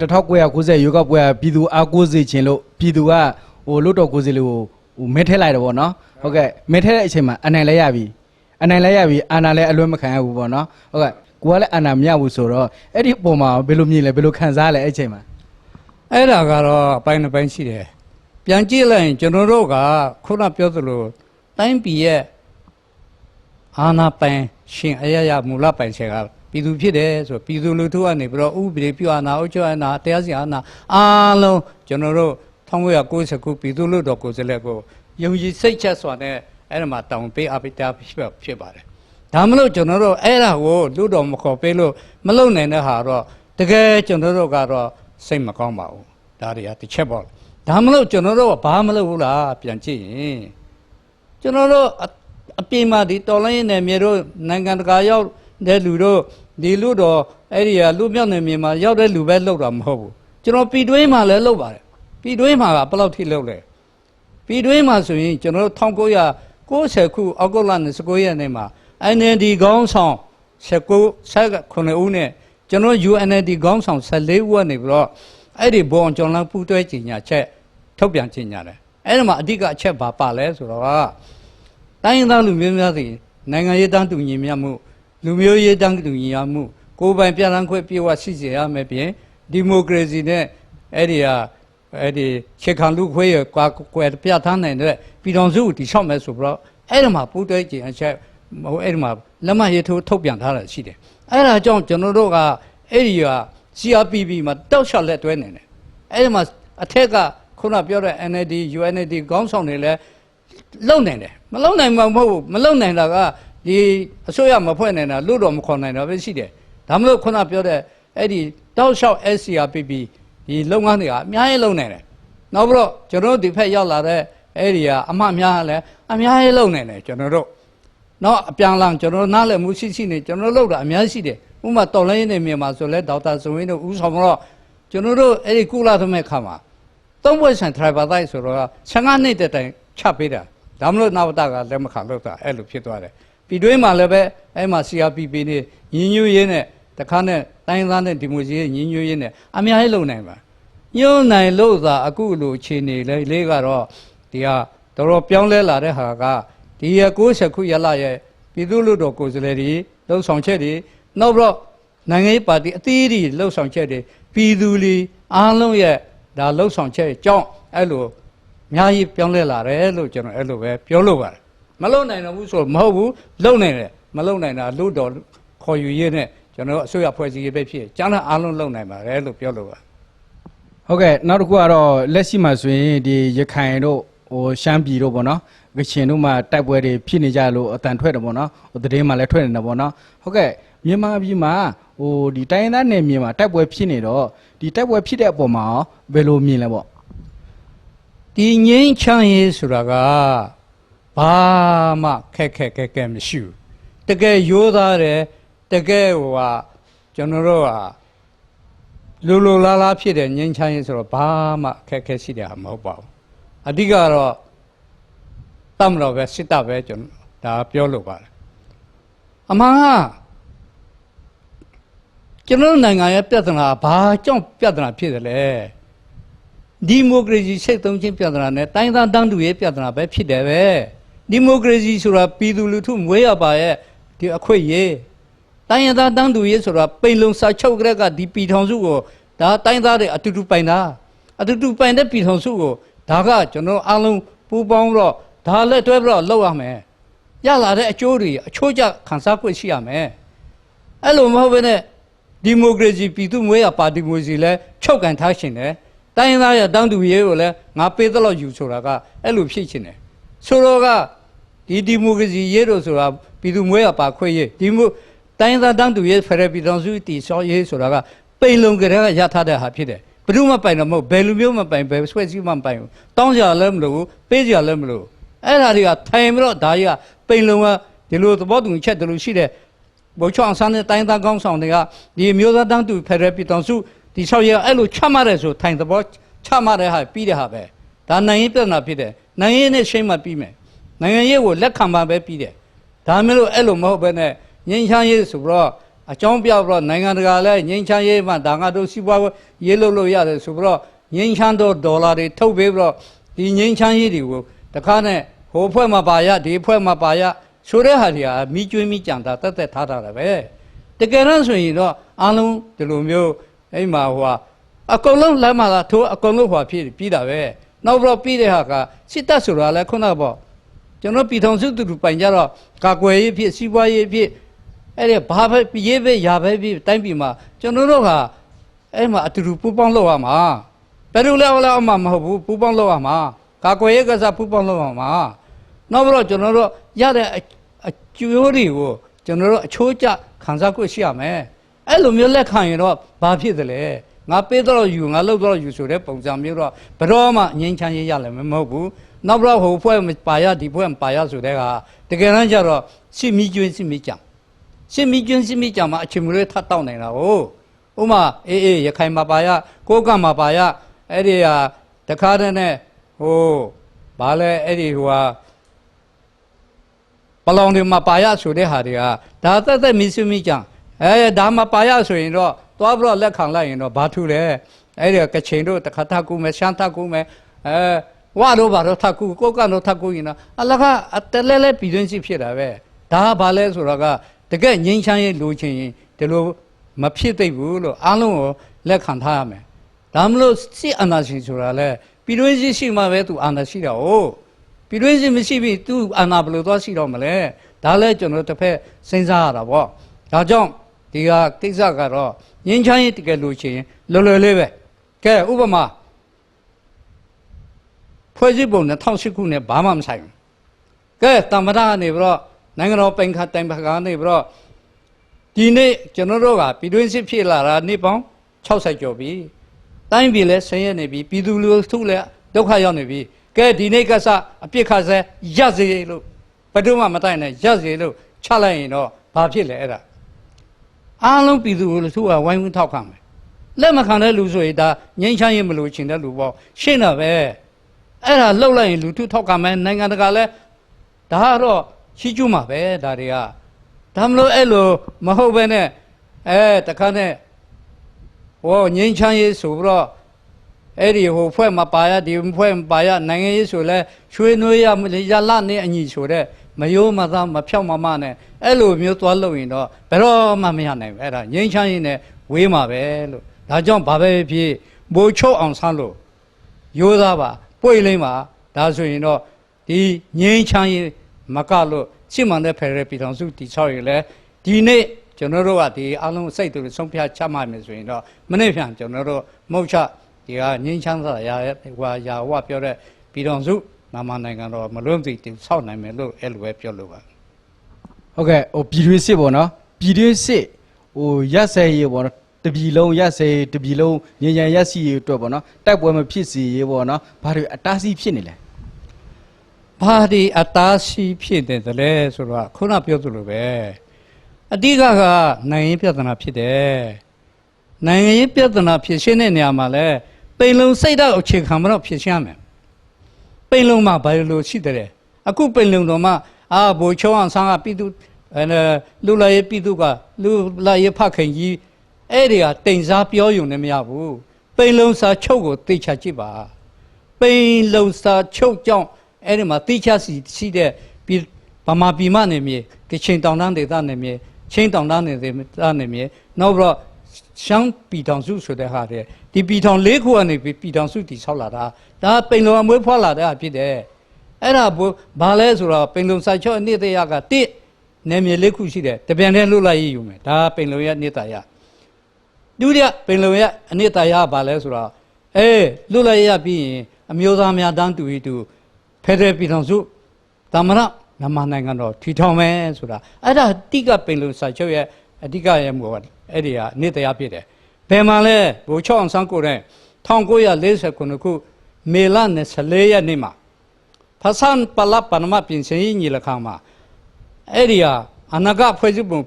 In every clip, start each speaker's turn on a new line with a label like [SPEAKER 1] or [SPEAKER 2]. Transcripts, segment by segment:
[SPEAKER 1] 1990ရွေးကောက်ပွဲကပြည်သူအားကိုးစေခြင်းလို့ပြည်သူကဟိုလွတ်တော်ကိုယ်စီလို့ဟိုမဲထဲလိုက်တယ်ပေါ့နော်ဟုတ်ကဲ့မဲထဲတဲ့အချိန်မှာအနိုင်လဲရပြီအနိုင်လဲရပြီအာနာလဲအလွဲမခံရဘူးပေါ့နော်ဟုတ်ကဲ့ကိုကလည်းအာနာမရဘူးဆိုတော့အဲ့ဒီအပေါ်မှာဘယ်လိုမြင်လဲဘယ်လိုခံစားလဲအဲ့အချိန်မှာ
[SPEAKER 2] အဲ့ဒါကတော့အပိုင်းတစ်ပိုင်းရှိတယ်ပြန်ကြည့်လိုက်ရင်ကျွန်တော်တို့ကခုနပြောသလိုတိုင်းပြည်ရဲ့အာဏာပိုင်ရှင်အရရမူလပိုင်ရှင်က ပြည်သူဖြစ်တယ်ဆိုတော့ပြည်သူလူထုကနေပြီးတော့ဥပဒေပြုအာဏာအုပ်ချုပ်အာဏာတရားစီရင်အာဏာအားလုံးကျွန်တော်တို့1999ပြည်သူလူတော်ကိုယ်စားလှယ်ကိုယုံကြည်စိတ်ချက်စွာနဲ့အဲ့ဒါမှာတောင်းပေးအပိတာဖြစ်ဖြစ်ပါတယ်ဒါမလို့ကျွန်တော်တို့အဲ့ဒါကိုလူတော်မခေါ်ပေးလို့မလုံနိုင်တဲ့ဟာတော့တကယ်ကျွန်တော်တို့ကတော့စိတ်မကောင်းပါဘူးဒါတွေကတစ်ချက်ပေါ့ဒါမလို့ကျွန်တော်တို့ကဘာမလုပ်ဘူးလားပြန်ကြည့်ရင်ကျွန်တော်တို့အအပြင်မှာဒီတော်လိုင်းနယ်မြေတို့နိုင်ငံတကာရောက်တဲ့လူတို့ ဒီလူတော့အဲ့ဒီကလူမြောက်နယ်မြေမှာရောက်တဲ့လူပဲလောက်တာမဟုတ်ဘူးကျွန်တော်ပြည်တွင်းမှာလည်းလောက်ပါတယ်ပြည်တွင်းမှာကဘယ်လောက်ထိလောက်လဲပြည်တွင်းမှာဆိုရင်ကျွန်တော်တို့1990ခုအောက်တိုဘာ29ရက်နေ့မှာ NLD ခေါင်းဆောင်19 19ဦးနဲ့ကျွန်တော် UNLD ခေါင်းဆောင်14ဦးကနေပြီးတော့အဲ့ဒီဘောင်ကျွန်တော်ပူးတွဲကြီးညာချက်ထုတ်ပြန်ကြီးညာတယ်အဲ့ဒီမှာအဓိကအချက်ဘာပါလဲဆိုတော့ကတိုင်းရင်းသားလူမျိုးများစီနိုင်ငံရေးတန်းတူညီမျှမှု လူမျိုးရေးတန်းတူညီရမှုကိုယ်ပိုင်ပြဋ္ဌာန်းခွင့်ပြေဝရှိစေရမယ်ပြင်ဒီမိုကရေစီနဲ့အဲ့ဒီဟာအဲ့ဒီခြေခံလူခွေးရကွာကွယ်ပြဋ္ဌာန်းနိုင်တဲ့ပြည်တော်စုကိုတည်ဆောက်မယ်ဆိုပြီးတော့အဲ့ဒီမှာပူးတွဲကြင်အချက်ဟိုအဲ့ဒီမှာလက်မှတ်ရေးထိုးထုတ်ပြန်ထားတာရှိတယ်အဲ့ဒါကြောင့်ကျွန်တော်တို့ကအဲ့ဒီဟာ CRPB မှာတောက်လျှောက်လက်တွဲနေတယ်အဲ့ဒီမှာအထက်ကခုနပြောတဲ့ NLD UNLD ခေါင်းဆောင်တွေလည်းလုံနိုင်တယ်မလုံနိုင်မှာမဟုတ်ဘူးမလုံနိုင်တာက ဒီအစိုးရမဖွဲ့နိုင်တာလို့တော့မခေါ်နိုင်တာပဲရှိတယ်ဒါမလို့ခုနပြောတဲ့အဲ့ဒီတောက်လျှောက် SCRPP ဒီလုပ်ငန်းတွေကအများကြီးလုံနိုင်တယ်နောက်ပြီးတော့ကျွန်တော်တို့ဒီဖက်ရောက်လာတဲ့အဲ့ဒီကအမှအများကလည်းအများကြီးလုံနိုင်တယ်ကျွန်တော်တို့နောက်အပြန်အလန်ကျွန်တော်တို့နားလည်မှုရှိရှိနေကျွန်တော်တို့လုပ်တာအများကြီးရှိတယ်ဥပမာတော်လိုင်းနေမြန်မာဆိုလဲဒေါက်တာဇဝင်းတို့ဦးဆောင်တော့ကျွန်တော်တို့အဲ့ဒီကုလာသမက်ခါမှာသုံးဘွဲ့ဆန် driver တိုက်ဆိုတော့15နှစ်တဲ့တိုင်ချပေးတာဒါမလို့နောက်တာကလက်မခံလို့တာအဲ့လိုဖြစ်သွားတယ် ပြည်တွင်းမှာလည်းပဲအဲ့မှာ CRPP နေညီညွတ်ရေးနဲ့တခါနဲ့တိုင်းသားနဲ့ဒီမိုစီရေးညီညွတ်ရေးနဲ့အများကြီးလုံနိုင်ပါညွတ်နိုင်လို့သာအခုလိုအခြေအနေလေးလေးကတော့ဒီဟာတော်တော်ပြောင်းလဲလာတဲ့ဟာကဒီရ60ခုရလရဲ့ပြည်သူ့လူတော်ကိုယ်စားလှယ်တွေလှုပ်ဆောင်ချက်တွေနောက်ပြီးတော့နိုင်ငံရေးပါတီအသီးတွေလှုပ်ဆောင်ချက်တွေပြည်သူလီအားလုံးရဲ့ဒါလှုပ်ဆောင်ချက်အကြောင်းအဲ့လိုအများကြီးပြောင်းလဲလာတယ်လို့ကျွန်တော်အဲ့လိုပဲပြောလို့ပါတယ် မလုံနိုင်တော့ဘူးဆိုတော့မဟုတ်ဘူးလုံနိုင်တယ်မလုံနိုင်တာလို့တော်ခေါ်ယူရေးနဲ့ကျွန်တော်တို့အစိုးရဖွဲ့စည်းရေးပဲဖြစ်ကျန်းတဲ့အားလုံးလုံနိုင်ပါတယ်လို့ပြောလို့ပါ
[SPEAKER 1] ဟုတ်ကဲ့နောက်တစ်ခုကတော့လက်ရှိမှာဆိုရင်ဒီရခိုင်တို့ဟိုရှမ်းပြည်တို့ပေါ့နော်ကချင်တို့မှာတိုက်ပွဲတွေဖြစ်နေကြလို့အတန်ထွက်တယ်ပေါ့နော်ဟိုသတင်းမှာလည်းထွက်နေတယ်ပေါ့နော်ဟုတ်ကဲ့မြန်မာပြည်မှာဟိုဒီတိုင်းရင်းသားနယ်မြေမှာတိုက်ပွဲဖြစ်နေတော့ဒီတိုက်ပွဲဖြစ်တဲ့အပေါ်မှာရောဘယ်လိုမြင်လဲပေါ့
[SPEAKER 2] ဒီငိမ့်ချမ်းရေးဆိုတာက ဘာမှခက်ခက်ခက်ခက်မရှိဘူးတကယ်ရိုးသားတယ်တကယ်ဟိုဟာကျွန်တော်တို့ဟာလူလူလားလားဖြစ်တဲ့ငိမ့်ချမ်းရေးဆိုတော့ဘာမှခက်ခက်ရှိတယ်ဟာမဟုတ်ပါဘူးအဓိကတော့တမတော်ပဲစစ်တပ်ပဲကျွန်တော်ဒါပြောလို့ပါတယ်အမှန်ကကျွန်တော်တို့နိုင်ငံရဲ့ပြဿနာဘာကြောင့်ပြဿနာဖြစ်တယ်လဲဒီမိုကရေစီစိတ်သုံးခြင်းပြဿနာနဲ့တိုင်းသားတန်းတူရေးပြဿနာပဲဖြစ်တယ်ပဲ ဒီမိုကရေစီဆိုတာပြည်သူလူထုမွေးရပါရဲ့ဒီအခွင့်အရေးတိုင်းရင်းသားတန်းတူရေးဆိုတာပိန်လုံစာချုပ်ကြတဲ့ကဒီပြည်ထောင်စုကိုဒါတိုင်းသားတွေအတူတူပိုင်တာအတူတူပိုင်တဲ့ပြည်ထောင်စုကိုဒါကကျွန်တော်အားလုံးပူးပေါင်းတော့ဒါလက်တွဲပြီးတော့လုပ်ရမယ်ရလာတဲ့အကျိုးတွေအချိုးကျခံစား권ရှိရမယ်အဲ့လိုမဟုတ်ဘဲနဲ့ဒီမိုကရေစီပြည်သူ့မွေးရပါတီမိုကရေစီလဲချုပ်ကန်ထားရှင်တယ်တိုင်းရင်းသားရတောင်းတူရေးကိုလည်းငါပေးသလောက်ယူဆိုတာကအဲ့လိုဖြစ်ချင်တယ်ဆိုတော့က ဒီဒီမိုကရေစီရေးလို့ဆိုတာပြည်သူမွေးရပါခွင့်ရေးဒီမိုတိုင်းရင်းသားတောင်းတူရေးဖရယ်ပြည်တော်စုတီဆောင်းရေးဆိုတာကပိန်လုံကြတဲ့ကရထားတဲ့ဟာဖြစ်တယ်ဘယ်သူမှပိုင်တော့မဟုတ်ဘယ်လူမျိုးမှပိုင်ဘယ်ဆွဲစည်းမှမပိုင်ဘူးတောင်းကြလည်းမလို့ဘူးပေးကြလည်းမလို့အဲ့ဒါတွေကထိုင်ပြီးတော့ဒါကြီးကပိန်လုံကဒီလိုသဘောတူညီချက်တလို့ရှိတဲ့ဘိုလ်ချုပ်အောင်ဆန်းတဲ့တိုင်းသားကောင်းဆောင်တွေကဒီအမျိုးသားတန်းတူဖက်ဒရယ်ပြည်တော်စုဒီဆောက်ရအဲ့လိုချမှတ်ရဲဆိုထိုင်သဘောချမှတ်တဲ့ဟာပြီးတဲ့ဟာပဲဒါနိုင်ငံရေးပြဿနာဖြစ်တယ်နိုင်ငံရေးနဲ့ရှင်းမှပြီးမယ် နိုင်ငံရေးကိုလက်ခံမှပဲပြီးတယ်ဒါမျိုးလို့အဲ့လိုမဟုတ်ဘဲနဲ့ငင်းချမ်းရေးဆိုတော့အကြောင်းပြပြီးတော့နိုင်ငံတကာလည်းငြိမ်းချမ်းရေးမှဒါငါတို့စီးပွားရေးလုပ်လို့ရတယ်ဆိုပြီးတော့ငြိမ်းချမ်းသောဒေါ်လာတွေထုတ်ပေးပြီးတော့ဒီငြိမ်းချမ်းရေးတွေကိုတခါနဲ့ဟိုဖွဲ့မှာပါရဒီဖွဲ့မှာပါရဆိုတဲ့ဟာတွေကမိကျွေးမိကြံတာတက်တက်ထားတာပဲတကယ်တော့ဆိုရင်တော့အားလုံးဒီလိုမျိုးအဲ့မှာဟိုဟာအကုန်လုံးလမ်းမှာလာထိုးအကုန်လုံးဟိုဟာဖြစ်ပြီးတာပဲနောက်ပြီးတော့ပြီးတဲ့ဟာကစစ်တပ်ဆိုတာလည်းခုနကပေါ့ ကျွန်တော်ပြည်ထောင်စုတူတူပိုင်ကြတော့ကာကွယ်ရေးဖြစ်စီးပွားရေးဖြစ်အဲ့ဒီဘာပဲရေးပဲရာပဲဖြစ်တိုင်းပြည်မှာကျွန်တော်တို့ကအဲ့မှာအတူတူပူးပေါင်းလုပ်ရမှာဘယ်လိုလဲလဲအမှမဟုတ်ဘူးပူးပေါင်းလုပ်ရမှာကာကွယ်ရေးကစားပူးပေါင်းလုပ်ရမှာနောက်ပြီးတော့ကျွန်တော်တို့ရတဲ့အအကျိုးတွေကိုကျွန်တော်တို့အချိုးကျခံစား권ရှိရမယ်အဲ့လိုမျိုးလက်ခံရင်တော့ဘာဖြစ်သလဲငါပေးတော့ယူငါလုပ်တော့ယူဆိုတဲ့ပုံစံမျိုးတော့ဘယ်တော့မှငြိမ်းချမ်းရေးရလည်းမဟုတ်ဘူး နောက်ပြီးတော့ဟိုဖွဲ့မပါရဒီဖွဲ့မပါရဆိုတဲ့ကတကယ်တမ်းကျတော့စစ်မီကျွင်းစစ်မီကြံစစ်မီကျွင်းစစ်မီကြံမှာအချိန်မရွေးထပ်တောက်နေတာဟုတ်ဥမာအေးအေးရခိုင်မှာပါရကိုးကမှာပါရအဲ့ဒီဟာတခါတည်းနဲ့ဟိုဘာလဲအဲ့ဒီဟိုဟာပလောင်တွေမှာပါရဆိုတဲ့ဟာတွေကဒါသက်သက်မီဆွမိကြံအဲဒါမှပါရဆိုရင်တော့သွားပြီးတော့လက်ခံလိုက်ရင်တော့ဘာထူလဲအဲ့ဒီကချင်တို့တခါထကူမယ်ရှမ်းထကူမယ်အဲ ဝါတို့ဘာတို့ထကူကိုကတို့ထကူရင်တော့အလကအတလဲလဲပြည်တွင်းစစ်ဖြစ်တာပဲဒါကဘာလဲဆိုတော့ကတကယ်ငြိမ်းချမ်းရေးလိုချင်ရင်ဒီလိုမဖြစ်သိပ်ဘူးလို့အားလုံးကိုလက်ခံထားရမယ်ဒါမလို့စစ်အာဏာရှင်ဆိုတာလဲပြည်တွင်းစစ်ရှိမှပဲသူအာဏာရှိတာဟုတ်ပြည်တွင်းစစ်မရှိပြီသူအာဏာဘယ်လိုသွားရှိတော့မလဲဒါလည်းကျွန်တော်တို့တစ်ဖက်စဉ်းစားရတာပေါ့ဒါကြောင့်ဒီကကိစ္စကတော့ငင်းချမ်းရေးတကယ်လို့ရှိရင်လွယ်လွယ်လေးပဲကဲဥပမာ ဖွဲ့စည်းပုံ2008ခုနဲ့ဘာမှမဆိုင်ဘူးကဲတမ္မဒကနေပြီးတော့နိုင်ငံတော်ပင်ခတ်တိုင်ပကနေပြီးတော့ဒီနေ့ကျွန်တော်တို့ကပြည်တွင်းစစ်ဖြစ်လာတာနေ့ပေါင်း60ကျော်ပြီတိုင်းပြည်လဲဆင်းရဲနေပြီပြည်သူလူထုလည်းဒုက္ခရောက်နေပြီကဲဒီနေ့ကစအပြစ်ခတ်ဆဲရက်စေလို့ဘယ်သူမှမတိုင်နဲ့ရက်စေလို့ချလိုက်ရင်တော့ဘာဖြစ်လဲအဲ့ဒါအားလုံးပြည်သူလူထုကဝိုင်းဝန်းထောက်ခံမယ်လက်မခံတဲ့လူဆိုရင်ဒါငြိမ်းချမ်းရေးမလို့ချင်တဲ့လူပေါ့ရှင်းတာပဲ အဲ့ဒါလှုပ်လိုက်ရင်လူထုထောက်ခံမယ်နိုင်ငံတကာလည်းဒါကတော့ရှိကျူးမှာပဲဒါတွေကဒါမလို့အဲ့လိုမဟုတ်ပဲနဲ့အဲတခါနဲ့ဟောငြိမ်းချမ်းရေးဆိုပြီးတော့အဲ့ဒီဟိုဖွဲ့မပါရဒီဖွဲ့မပါရနိုင်ငံရေးဆိုလဲရွှေနွေးရမရလနဲ့အညီဆိုတဲ့မယိုးမသားမဖြောက်မမနဲ့အဲ့လိုမျိုးသွားလို့ရင်တော့ဘယ်တော့မှမရနိုင်ဘူးအဲ့ဒါငိမ့်ချမ်းရင်နဲ့ဝေးမှာပဲလို့ဒါကြောင့်ဘာပဲဖြစ်မိုးချုပ်အောင်ဆန်းလို့ရိုးသားပါ ပွေလိမ့်ပါဒါဆိုရင်တော့ဒီငိမ့်ချမ်းရင်မကလို့စစ်မှန်တဲ့ဖယ်ရပြည်တော်စုတည်ဆောက်ရင်လဲဒီနေ့ကျွန်တော်တို့ကဒီအလုံးစိတ်တူဆုံးဖြတ်ချမှတ်မယ်ဆိုရင်တော့မနေ့ပြန်ကျွန်တော်တို့မဟုတ်ချဒီကငင်းချမ်းသာရာရဲ့ဟွာရာဝပြောတဲ့ပြည်တော်စုမြန်မာနိုင်ငံတော်မလွတ်သိတင်ဆောက်နိုင်မယ်လို့အဲ့လိုပဲပြောလို့ပါ
[SPEAKER 1] ဟုတ်ကဲ့ဟိုပြည်တွင်းစစ်ပေါ့နော်ပြည်တွင်းစစ်ဟိုရက်စဲရေးပေါ့နော် တပြည်လုံးရက်စဲရေးတပြည်လုံးညဉ့်ညံရက်စီရေးအတွက်ပေါ့နော်တိုက်ပွဲမဖြစ်စီရေးပေါ့နော်ဘာတွေအတားဆီးဖြစ်နေလဲ
[SPEAKER 2] ဘာဒီအတားရှိဖြစ်တယ်တလဲဆိုတော့ခုနပြောသလိုပဲအတိကကနိုင်ငံရေးပြဿနာဖြစ်တယ်နိုင်ငံရေးပြဿနာဖြစ်ရှင်းတဲ့နေရာမှာလဲပိန်လုံးစိတ်ဓာတ်အခြေခံမတော့ဖြစ်ရှင်းရမယ်ပိန်လုံးမှာဘာလို့ရှိတယ်လဲအခုပိန်လုံးတော်မှာအာဘိုးချုံအောင်ဆန်းကပြည်သူအဲလူလာရေးပြည်သူကလူလာရေးဖခင်ကြီး အဲ့ဒီကတိမ်စားပြောယူနေမရဘူးပိန်လုံးစာချုပ်ကိုသိချကြည့်ပါပိန်လုံစာချုပ်ကြောင့်အဲ့ဒီမှာတိချစီရှိတဲ့ပြည်ဗမာပြည်မနေမြေကချင်တောင်တန်းဒေသနေမြေချင်းတောင်တန်းနေဒေသနေမြေနောက်ပြီးတော့ရှမ်းပြည်ထောင်စုဆိုတဲ့ဟာတဲ့ဒီပြည်ထောင်လေးခုကနေပြီးပြည်ထောင်စုတည်ဆောက်လာတာဒါပိန်လုံအမွေးဖွားလာတဲ့ဟာဖြစ်တယ်အဲ့ဒါဘို့ဘာလဲဆိုတော့ပိန်လုံစာချုပ်အနှစ်တရကတစ်နေမြေလေးခုရှိတယ်တပြန်နဲ့လှုပ်လိုက်ရယူမယ်ဒါပိန်လုံရဲ့နှစ်တရ ဒုတိယပင်လုံရဲ့အနှစ်တရားကဘာလဲဆိုတော့အေးလွတ်လပ်ရပြီးရင်အမျိုးသားများတန်းတူဤတူဖက်ဒရယ်ပြည်ထောင်စုသမ္မတမြန်မာနိုင်ငံတော်ထီထောင်မယ်ဆိုတာအဲ့ဒါအတိကပင်လုံစာချုပ်ရဲ့အတိကရဲ့မူကအဲ့ဒီကအနှစ်တရားဖြစ်တယ်ဘယ်မှာလဲဘိုးချောင်းဆန်းကိုတဲ့1949ခုမေလ24ရက်နေ့မှာဖဆန်ပလပနမပြင်စင်ကြီးညီလခါမှာအဲ့ဒီဟာအနာဂတ်ဖွဲ့စည်းပုံ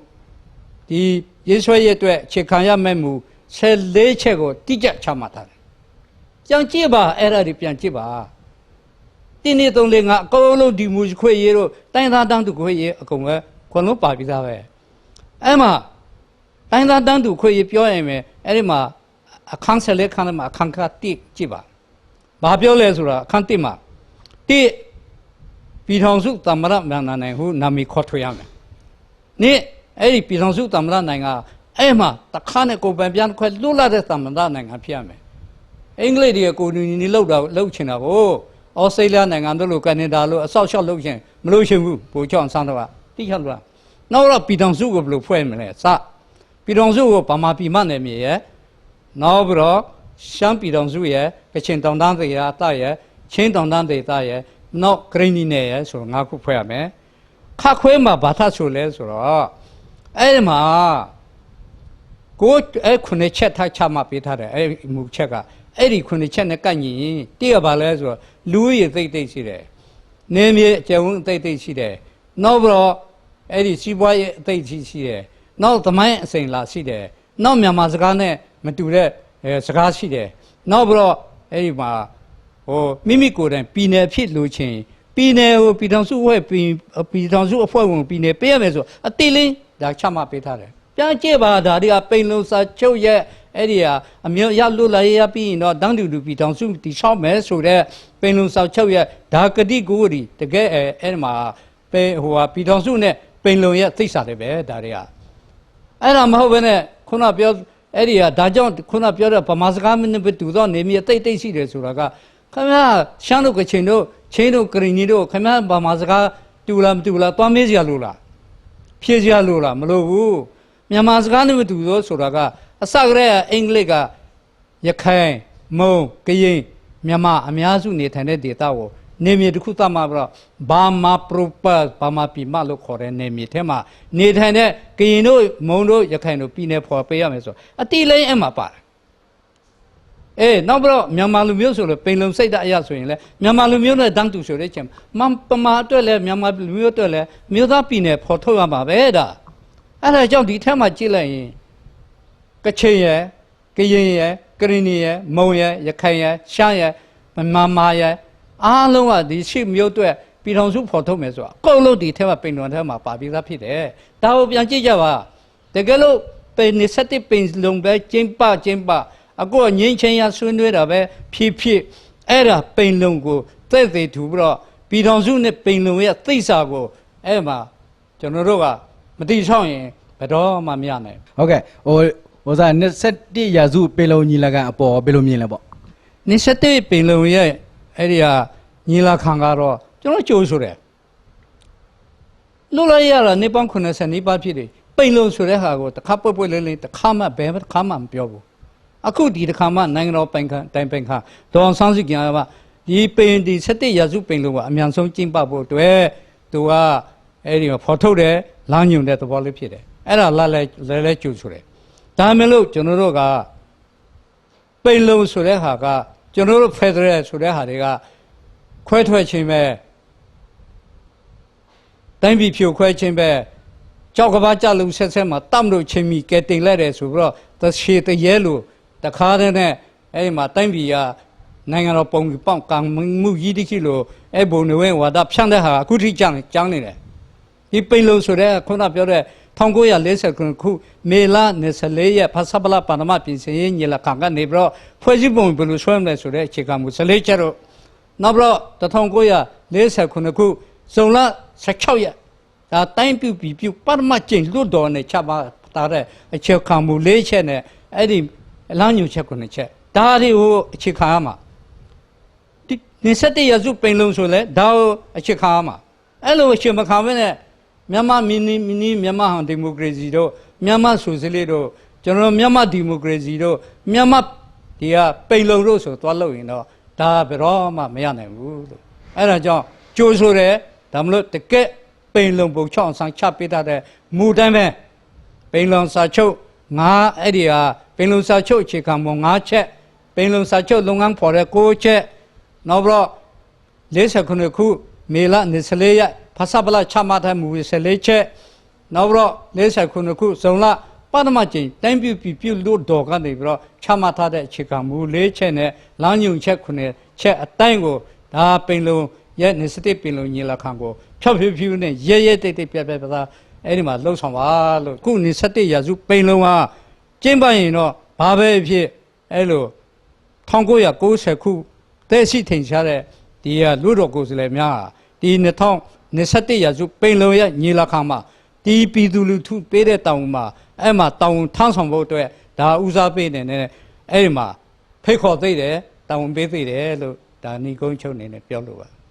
[SPEAKER 2] ဒီရေးဆွဲရေးအတွက်အခြေခံရမယ့်မူ14ချက်ကိုတိကျချမှတ်ထားတယ်။ပြန်ကြည့်ပါအဲ့ဒါတွေပြန်ကြည့်ပါ။တင်းနေသုံးလေးငါအကုန်လုံးဒီမူခွေရေးတို့တိုင်းသားတန်းသူခွေရေးအကုန်ပဲခွန်လုံးပါပြီးသားပဲ။အဲ့မှာတိုင်းသားတန်းသူခွေရပြောရင်ပဲအဲ့ဒီမှာအခန်းဆက်လက်ခန်းထဲမှာအခန်းကတိကြည့်ပါဘာပြောလဲဆိုတာအခန်းတိမှာတိပြည်ထောင်စုသမ္မတမြန်မာနိုင်ငံဟုနာမည်ခေါ်ထွေရမယ်နေ့ အဲ့ဒီပြည်ထောင်စုသမ္မတနိုင်ငံကအဲ့မှာတခါနဲ့ကိုယ်ပိုင်ပြန်ခွဲလွတ်လာတဲ့သမ္မတနိုင်ငံဖြစ်ရမယ်အင်္ဂလိပ်တွေကကိုနီနီလောက်တာလောက်ချင်တာကိုဩစတြေးလျနိုင်ငံတို့လိုကနေဒါလိုအဆောက်အအုံလောက်ချင်မလို့ချင်ဘူးဘူချောင်းဆန်းတော့တိကျလို့နောက်တော့ပြည်တော်စုကိုဘယ်လိုဖွဲ့မလဲစပြည်တော်စုကိုဗမာပြည်မနယ်မြေရဲ့နောက်ပြီးတော့ရှမ်းပြည်တော်စုရဲ့ကချင်တောင်တန်းဒေသရဲ့ချင်းတောင်တန်းဒေသရဲ့နောက်ဂရင်းနီနယ်ရဲ့ဆိုတော့ငါးခုဖွဲ့ရမယ်ခခွဲမှာဘာသာဆိုလဲဆိုတော့ အဲ့ဒီမှာကိုအဲ့ခုနှစ်ချက်ထားချမှတ်ပေးထားတယ်အဲ့ဒီမူချက်ကအဲ့ဒီခုနှစ်ချက်နဲ့ကန့်ညီရင်တည့်ရပါလဲဆိုတော့လူဦးရေသိမ့်သိမ့်ရှိတယ်နေမြေအကျုံသိမ့်သိမ့်ရှိတယ်နောက်ပြီးတော့အဲ့ဒီစီးပွားရေးအသိမ့်ရှိရှိတယ်နောက်သမိုင်းအစိမ်လာရှိတယ်နောက်မြန်မာစကားနဲ့မတူတဲ့အဲစကားရှိတယ်နောက်ပြီးတော့အဲ့ဒီမှာဟိုမိမိကိုယ်တိုင်ပြည်နယ်ဖြစ်လို့ချင်းပြည်နယ်ကိုပြည်ထောင်စုအဖွဲ့ပြည်ပြည်ထောင်စုအဖွဲ့ဝင်ပြည်နယ်ပေးရမယ်ဆိုအတိလေး ဒါချမှတ်ပေးထားတယ်ပြန်ကြည့်ပါဒါတွေကပိန်လုံးစာချုပ်ရဲ့အဲ့ဒီဟာအမျိုးရလွတ်လာရပြီးရင်တော့တန်းတူတူပြည်ထောင်စုတည်ဆောက်မယ်ဆိုတော့ပိန်လုံးစာချုပ်ရဲ့ဒါကတိကိုယ်ဒီတကယ်အဲအဲ့ဒီမှာပိန်ဟိုဟာပြည်ထောင်စုနဲ့ပိန်လုံးရဲ့သိစာတွေပဲဒါတွေကအဲ့ဒါမဟုတ်ဘဲနဲ့ခုနပြောအဲ့ဒီဟာဒါကြောင့်ခုနပြောတဲ့ဗမာစကားမင်းပဲတူတော့နေမြေတိတ်တိတ်ရှိတယ်ဆိုတာကခင်ဗျာရှမ်းတို့ကချင်တို့ချင်းတို့ကရင်ကြီးတို့ခင်ဗျာဗမာစကားတူလားမတူလားသွားမေးစရာလို့လား ဖြည့်စရာလို့လားမလို့ဘူးမြန်မာစကားနဲ့မတူသောဆိုတာကအစကတည်းကအင်္ဂလိပ်ကရခိုင်မုံကရင်မြန်မာအများစုနေထိုင်တဲ့ဒေသကိုနေမြေတစ်ခုသတ်မှတ်ပြီးတော့ဘာမာပရိုပတ်ဘာမာပြည်မလို့ခေါ်တဲ့နေမြေထဲမှာနေထိုင်တဲ့ကရင်တို့မုံတို့ရခိုင်တို့ပြည်နယ်ဖော်ပေးရမယ်ဆိုအတိလိမ့်အမှပါတယ် အေးနောက်ပြီးတော့မြန်မာလူမျိုးဆိုလို့ပိန်လုံစိတ်ဓာတ်အရဆိုရင်လည်းမြန်မာလူမျိုးနဲ့တန်းတူဆိုတဲ့ချိန်မမ်ပမာအတွက်လည်းမြန်မာလူမျိုးအတွက်လည်းမြို့သားပြည်နယ်ဖော်ထုတ်ရမှာပဲဒါအဲ့ဒါကြောင့်ဒီထက်မှကြည့်လိုက်ရင်ကချင်ရယ်ကရင်ရယ်ကရင်နီရယ်မုံရယ်ရခိုင်ရယ်ရှမ်းရယ်မမမာရယ်အားလုံးကဒီရှိမျိုးအတွက်ပြည်ထောင်စုဖော်ထုတ်မယ်ဆိုတာအကုန်လုံးဒီထက်မှပိန်တော်ထက်မှပါပြီးသားဖြစ်တယ်ဒါကိုပြန်ကြည့်ကြပါတကယ်လို့ပိန်27ပိန်လုံးပဲကျင်းပကျင်းပ အခုကငင်းချင်းရဆွေးနွေးတာပဲဖြစ်ဖြစ်အဲ့ဒါပိန်လုံးကိုတဲ့သေးထူပြီးတော့ပြည်ထောင်စုနဲ့ပိန်လုံးရဲ့သိစာကိုအဲ့မှာကျွန်တော်တို့ကမတိဆောင်ရင်ဘယ်တော့မှမရနိုင်ဘူး
[SPEAKER 1] ဟုတ်ကဲ့ဟိုဟိုစား21ရာစုပေလုံးညီလာခံအပေါ်ဘယ်လိုမြင်လဲပေါ့
[SPEAKER 2] 27ပင်လုံရဲ့အဲ့ဒီဟာညီလာခံကတော့ကျွန်တော်ကြိုးဆိုတယ်လို့လိုက်ရတာနေပေါင်း90နီးပါးဖြစ်တယ်ပိန်လုံဆိုတဲ့ဟာကိုတစ်ခါပွက်ပွက်လေးလေးတစ်ခါမှဘယ်တစ်ခါမှမပြောဘူး အခုဒီတစ်ခါမှနိုင်ငံတော်ပိုင်ခံတိုင်ပိုင်ခံဒေါအောင်ဆန်းစုကြည်ကဒီပိန်ဒီ17ရာစုပိန်လုံကအမြန်ဆုံးကျင်းပဖို့အတွက်သူကအဲ့ဒီမှာဖော်ထုတ်တယ်လမ်းညွန်တဲ့သဘောလေးဖြစ်တယ်အဲ့ဒါလာလဲလဲလဲကြိုးဆိုတယ်ဒါမှမလို့ကျွန်တော်တို့ကပိန်လုံဆိုတဲ့ဟာကကျွန်တော်တို့ဖက်ဒရယ်ဆိုတဲ့ဟာတွေကခွဲထွက်ခြင်းပဲတိုင်းပြည်ဖြိုခွဲခြင်းပဲကြောက်ကဘာကြလုံဆက်ဆက်မှာတတ်မလို့ချင်းမီကဲတင်လိုက်တယ်ဆိုပြီးတော့တရှေတရဲလို့ တခါတည်းနဲ့အဲ့ဒီမှာတိုင်းပြည်ကနိုင်ငံတော်ပုံပေါက်ကံမှုကြီးတိခိလို့အဲ့ဘုံတွေဝါဒဖြန့်တဲ့ဟာအခုထိကြမ်းကြမ်းနေတယ်ဒီပိန်လုံဆိုတဲ့ခုနပြောတဲ့1940ခုမေလ24ရက်ဖဆပလပါဏမပြင်ဆင်ရေးညီလာခံကနေပြီးတော့ဖွဲ့စည်းပုံဘယ်လိုဆွဲမလဲဆိုတဲ့အခြေခံမူ14ချက်တော့နောက်ပြီးတော့1940ခုဇုံလ16ရက်ဒါတိုင်းပြုပြီးပြုပထမကျင့်လွတ်တော်နဲ့ချပါတာတဲ့အခြေခံမူ၄ချက်နဲ့အဲ့ဒီ အလားညူချက်ခုနှစ်ချက်ဒါတွေကိုအခြေခံရမှာဒီ27ရာစုပိန်လုံးဆိုလဲဒါကိုအချစ်ခါမှာအဲ့လိုအချစ်မခါမဲနဲ့မြန်မာမီနီမီနီမြန်မာဟန်ဒီမိုကရေစီတို့မြန်မာဆိုစလေးတို့ကျွန်တော်တို့မြန်မာဒီမိုကရေစီတို့မြန်မာဒီကပိန်လုံးတို့ဆိုသွားလို့ရင်တော့ဒါဘယ်တော့မှမရနိုင်ဘူးလို့အဲ့ဒါကြောင့်ကြိုးဆိုတယ်ဒါမလို့တကက်ပိန်လုံးပုံချောင်းဆောင်ချပေးတတ်တဲ့မူတိုင်းပဲပိန်လုံစာချုပ်ငါအဲ့ဒီဟာ ပိန်လုံစာချုပ်အခြေခံပုံ၅ချက်ပိန်လုံစာချုပ်လုပ်ငန်းဖော်တဲ့၉ချက်နောက်ပြီးတော့49ခုမေလ24ရက်ဖဆပလချမှတ်တဲ့မူ14ချက်နောက်ပြီးတော့49ခုဇုံလပထမကျင်းတိုင်းပြုပြပြုလို့တော်ကနေပြီးတော့ချမှတ်ထားတဲ့အခြေခံမူ၄ချက်နဲ့လမ်းညွန်ချက်9ချက်အတိုင်းကိုဒါပိန်လုံရဲ့27ပိန်လုံညီလာခံကိုဖြောက်ဖြောက်ဖြူနဲ့ရဲရဲတိတ်တိတ်ပြက်ပြက်ပြက်သားအဲ့ဒီမှာလှုပ်ဆောင်ပါလို့ခု27ရာစုပိန်လုံးက ကျင်းပရင်တော့ဘာပဲဖြစ်အဲ့လို1990ခုတဲ့ရှိထင်ရှားတဲ့ဒီကလူတော်ကိုယ်စားလှယ်များဟာဒီ2021ရာစုပိန်လုံးရဲ့ညီလာခံမှာဒီပြည်သူလူထုပေးတဲ့တောင်းမှာအဲ့မှာတောင်းထမ်းဆောင်ဖို့အတွက်ဒါဦးစားပေးနေနဲ့အဲ့ဒီမှာဖိတ်ခေါ်သိတယ်တောင်းပေးသိတယ်လို့ဒါညီကုန်းချုပ်အနေနဲ့ပြောလို့ပါ